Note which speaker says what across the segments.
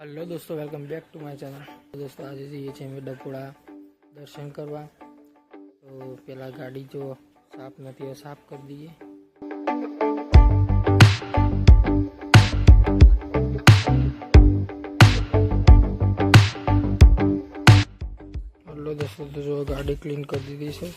Speaker 1: Hello દોસ્તો welcome back to my channel દોસ્તો આજે જઈએ છીએ અમે ડપોડા દર્શન કરવા તો પેલા ગાડી જો સાફ નથી હોય સાફ કરી દઈએ હલો દોસ્તો તો જો ગાડી ક્લીન કરી દીધી છે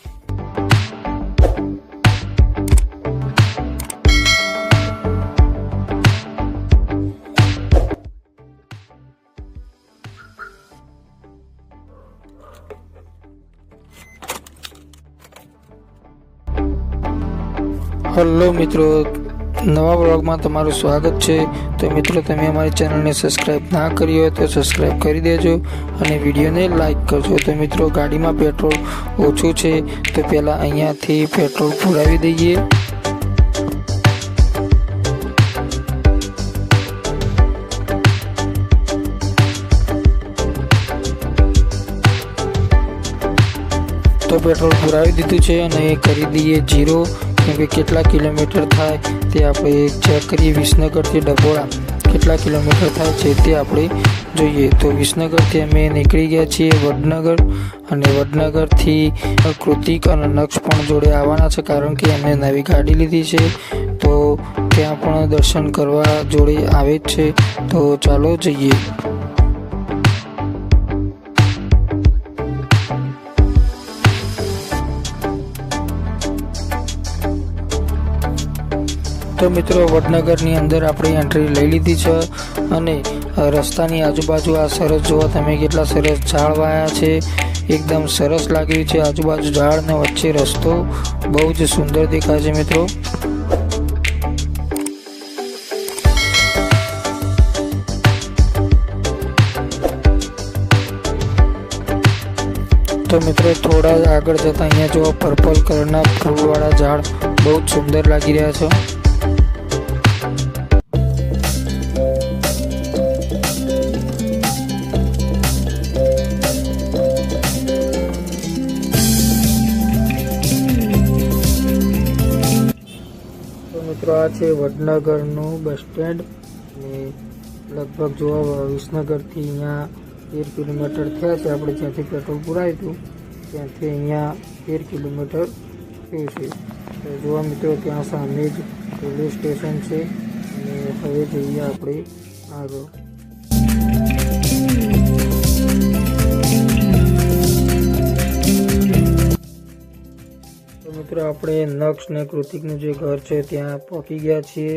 Speaker 1: હલો મિત્રો, નવા બ્લોગમાં તમારું સ્વાગત છે. તો મિત્રો, તમે અમારી ચેનલને સબસ્ક્રાઈબ ના કરી હોય તો સબસ્ક્રાઈબ કરી દેજો અને વિડીયોને લાઈક કરજો. તો મિત્રો, ગાડીમાં પેટ્રોલ ઓછું છે, તો પહેલાં અહીંયાથી પેટ્રોલ પુરાવી દઈએ. તો પેટ્રોલ પુરાવી દીધું છે અને કરી દઈએ જીરો. કેમ કે કેટલા કિલોમીટર થાય તે આપણે ચેક કરીએ. વિસનગરથી ડભોળા કેટલા કિલોમીટર થાય છે તે આપણે જોઈએ. તો વિસનગરથી અમે નીકળી ગયા છીએ વડનગર અને વડનગરથી કૃતિક અને નક્ષ પણ જોડે આવવાના છે કારણ કે અમે નવી ગાડી લીધી છે. તો ત્યાં પણ દર્શન કરવા જોડે આવે જ છે. તો ચાલો જઈએ. તો મિત્રો વડનગરની અંદર આપણે એન્ટ્રી લઈ લીધી છે અને રસ્તાની આજુબાજુ આ સરસ જોવા તમે કેટલા સરસ ઝાડ વાયા છે. એકદમ સરસ લાગ્યું છે આજુબાજુ ઝાડ ને વચ્ચે રસ્તો બહુ જ સુંદર દેખાય છે મિત્રો. તો મિત્રો થોડા આગળ જતા અહીંયા જો પર્પલ કલરના ફૂલવાળા ઝાડ બહુ જ સુંદર લાગી રહ્યા છે. મિત્રો, આ છે વડનગરનું બસ સ્ટેન્ડ. અને લગભગ જોવા વિસનગરથી અહીંયા તેર કિલોમીટર થયા છે, આપણે જ્યાંથી પેટ્રોલ પુરાયું હતું, ત્યાંથી અહીંયા તેર કિલોમીટર થયું છે. તો જોવા મિત્રો, ત્યાં સામે જ રેલવે સ્ટેશન છે. અને હવે જઈએ આપણે આગળ. મિત્રો, આપણે નક્ષ ને કૃતિકનું જે ઘર છે, ત્યાં પહોંચી ગયા છીએ.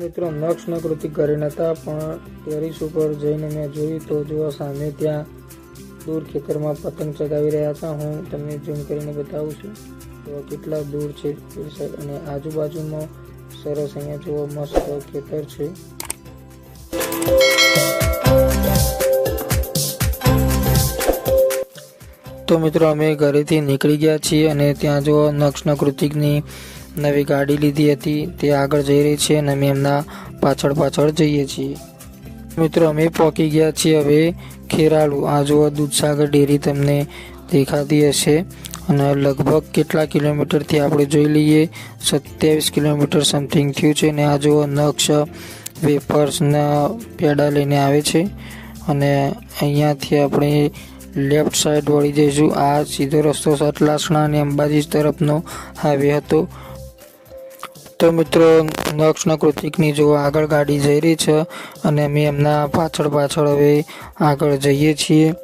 Speaker 1: મિત્રો, નક્ષ ને કૃતિક ઘરે નહોતા પણ ટેરિસ ઉપર જઈને મેં જોયું તો જો સામે ત્યાં દૂર ખેતરમાં પતંગ ચગાવી રહ્યા હતા. હું તમને ઝૂમ કરીને બતાવું છું તો કેટલા દૂર છે અને આજુબાજુમાં સરસ અહીંયા જોવા મસ્ત ખેતર છે. તો મિત્રો અમે ઘરેથી નીકળી ગયા છીએ અને ત્યાં જો નક્ષના કૃતિકની નવી ગાડી લીધી હતી, તે આગળ જઈ રહી છે અને અમે એમના પાછળ પાછળ જઈએ છીએ. મિત્રો, અમે પહોંચી ગયા છીએ હવે ખેરાલુ. આ જો દૂધસાગર ડેરી તમને દેખાતી હશે. અને લગભગ કેટલા કિલોમીટરથી આપણે જોઈ લઈએ, સત્યાવીસ કિલોમીટર સમથિંગ થયું છે અને આ જો નક્ષ વેફર્સના પેડા લઈને આવે છે. અને અહીંયાથી આપણે લેફ્ટ સાઈડ વળી જઈશું. આ સીધો રસ્તો સતલાસણા અને અંબાજી તરફનો હાઈવે હતો. તો મિત્રો, નક્ષના કૃતિકની જો આગળ ગાડી જઈ રહી છે અને અમે એમના પાછળ પાછળ હવે આગળ જઈએ છીએ.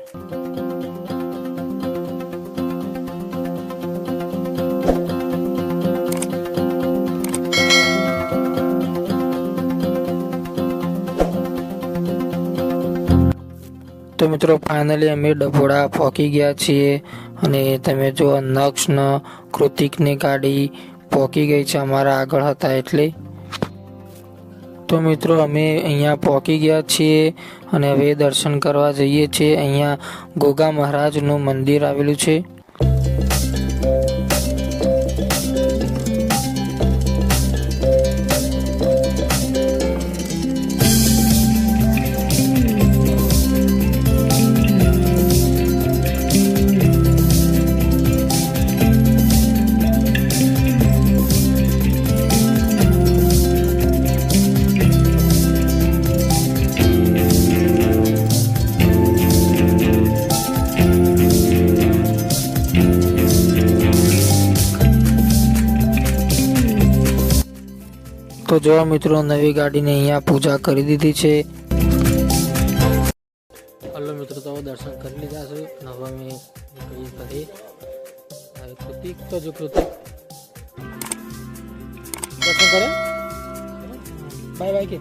Speaker 1: તો મિત્રો ફાઇનલી અમે ડભોડા પહોંચી ગયા છીએ અને તમે જો નક્ષન કૃતિકની ગાડી પહોંચી ગઈ છે, અમારા આગળ હતા એટલે. તો મિત્રો, અમે અહીંયા પહોંચી ગયા છીએ અને હવે દર્શન કરવા જઈએ છીએ. અહીંયા ગોગા મહારાજનું મંદિર આવેલું છે. તો જો મિત્રો નવી ગાડીને અહીંયા પૂજા કરી દીધી છે. હલો મિત્રો, તો દર્શન કરી લીધા છે. હવે અમે નીકળી ઘરે કૃતિક તો જો કૃતિક દર્શન કરે બાય બાય કે.